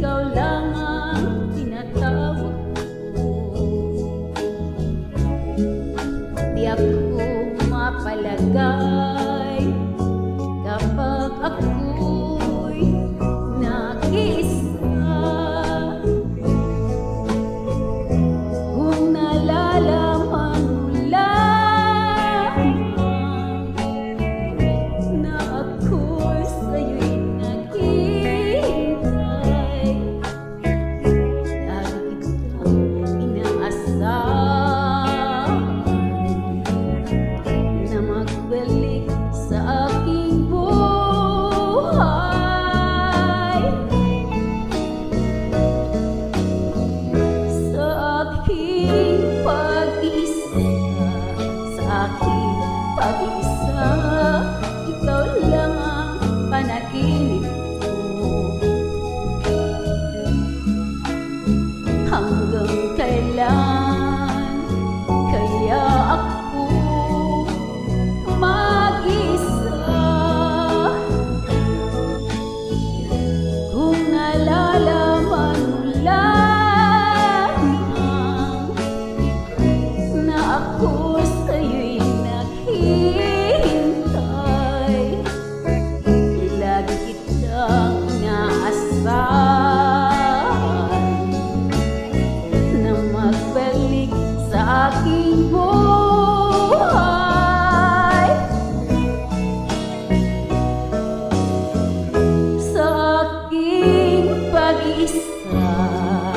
go love. aking pag-isa Ikaw lang ang panaginip ko. Hanggang kailan kaya ako mag-isa? isla